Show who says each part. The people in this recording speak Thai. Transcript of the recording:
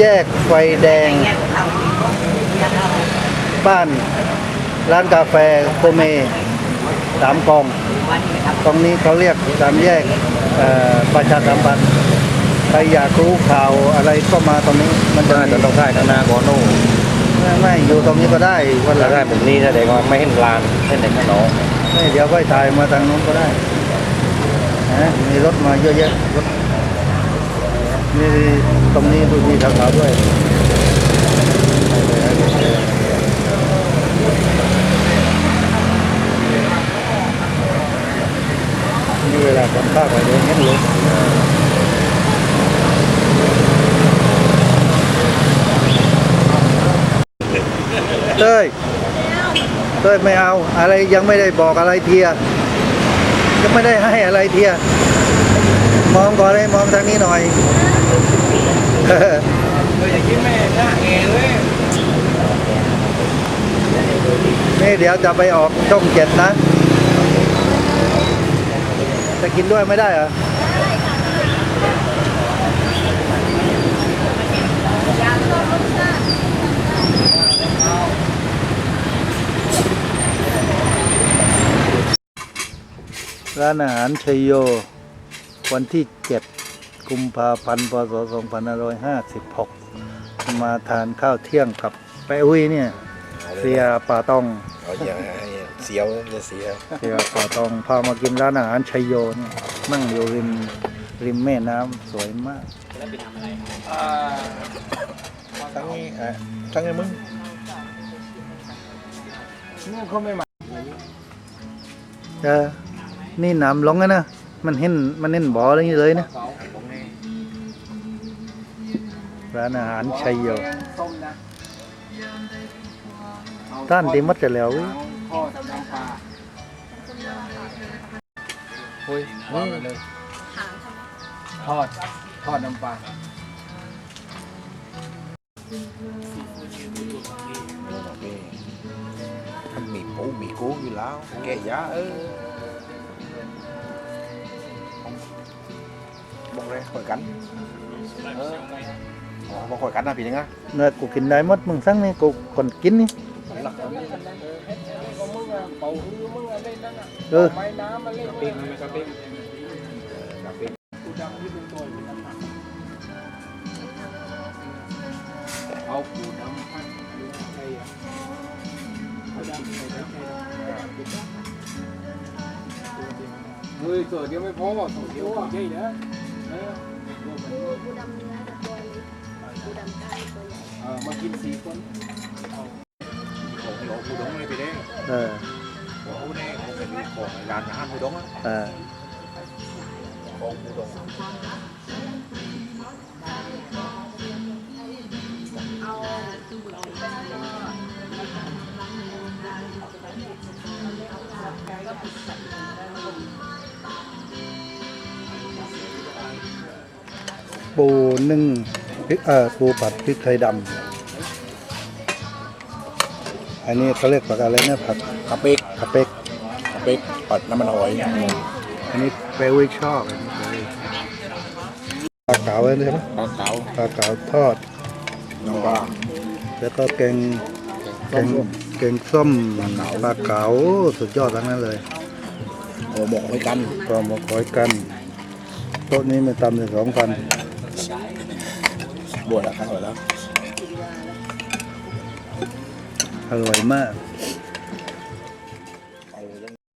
Speaker 1: แยกไฟแดง บ้าน ร้านกาแฟโกเมสามกอง ตรงนี้เขาเรียกสามแยกเอ่อประชาสัมพันธ์ใครอยากรู้ข่าวอะไรก็มาตรงนี้ มันจะ
Speaker 2: น่า
Speaker 1: มี
Speaker 2: จะต้องได้ทางหน้าก่อนโน่
Speaker 1: ไม่ไม่อยู่ตรงนี้ก็ได้วันหลั
Speaker 2: ถ้างได้แบบนี้แสดงว่าไม่เห็นลานเห็นแต่ข้างนอก
Speaker 1: ไม่เดี๋ยวค่อยถ่ายมาทางนู้นก็ได้นะมีรถมาเยอะแยะรถนี่ต รงนี้ดูมีขาวๆด้วยนี่เวลาคนภาคไปเดินเห็นเลยเต้ยเต้ยไม่เอา อะไรยังไม่ได้บอกอะไรเทียยังไม่ได้ให้อะไรเทียมองก่อนเลยมองทางนี้หน่อย นี่เดี๋ยวจะไปออกช่องเจ็ดนะ จะกินด้วยไม่ได้เหรอร้านอาหารชยโย วันที่7 กุมภาพันธ์พศ2556 มาทานข้าวเที่ยงกับแปะอุ้ยเนี่ย เสียป่าตอง
Speaker 2: เอาอย่าให้เสียวจะเสีย
Speaker 1: เสียป่าตองพามากินร้านอาหารชัยโยเนี่ยนั่งอยู่ริมริมแม่น้ำสวยมาก
Speaker 2: ทั้งนี้อะทั้งนี้มึง
Speaker 1: เออนี่น้ำลงแล้วนะมันเห็นมันเห็นบ่ออะไรอย่างนี้เลยนะ ร้านอาหารชัยโยท่านที่มัดจะแล้วเว้ย
Speaker 2: โอ้ยว่าไปเลย
Speaker 3: ทอดทอดน้ำปลา
Speaker 2: โอเคมันมีปูมีกุ้งอยู่แล้ว แกยาเออบอกเลยคอยกันเออ อ๋อบอกคอยกันนะพี่ยังไง
Speaker 1: เนื้อกูกินได้หมดมึงสั่งนี่กูคนกินนี่
Speaker 3: เออะไรนั่นน่ะ
Speaker 1: เออ
Speaker 3: ไม้น้ำมาเล่นปิ้งมันก็ปิ้งกูดำที่เป็นตัวอยู่นั่นน่ะเอาปูดำพันดูใช่อะเอาดำใส่ได้ใช่เฮ้ยตัวเดียวไม่พอตัวเดียวก็ใช่นะเออเออ มากินสี่คนเอา
Speaker 2: ของผู้ดองเลยไปได้
Speaker 1: เออ
Speaker 2: ของผู้แน่ของเป็นของร้านอาหารผู้ดงอะ
Speaker 1: เออ
Speaker 2: ของผู้ดง
Speaker 1: ปูนึ่ง พริกเออปูผัดพริกไทยดำอันนี้เขาเรียกผักอะไรนะผัก
Speaker 2: กะปิก
Speaker 1: กะเป็ก
Speaker 2: กะปิกปัดน้ำมันหอย
Speaker 1: อันนี้เปรี้ยวชอบอันนี้เปรี้ยวปลาเก๋าเลยใช่ไหม
Speaker 2: ปลาเก๋า
Speaker 1: ปลาเก๋าทอด
Speaker 2: น้ำปลา
Speaker 1: แล้วก็แกงแกงแกงส้มปลาเก๋าสุดยอดทั้งนั้นเลย
Speaker 2: โอ้หมกไว้กัน
Speaker 1: ก็มาคอยกันโต๊ะนี้มันตำถึงสองพัน
Speaker 2: บวชแล้วครั้งแล้ว
Speaker 1: อร่อยมาก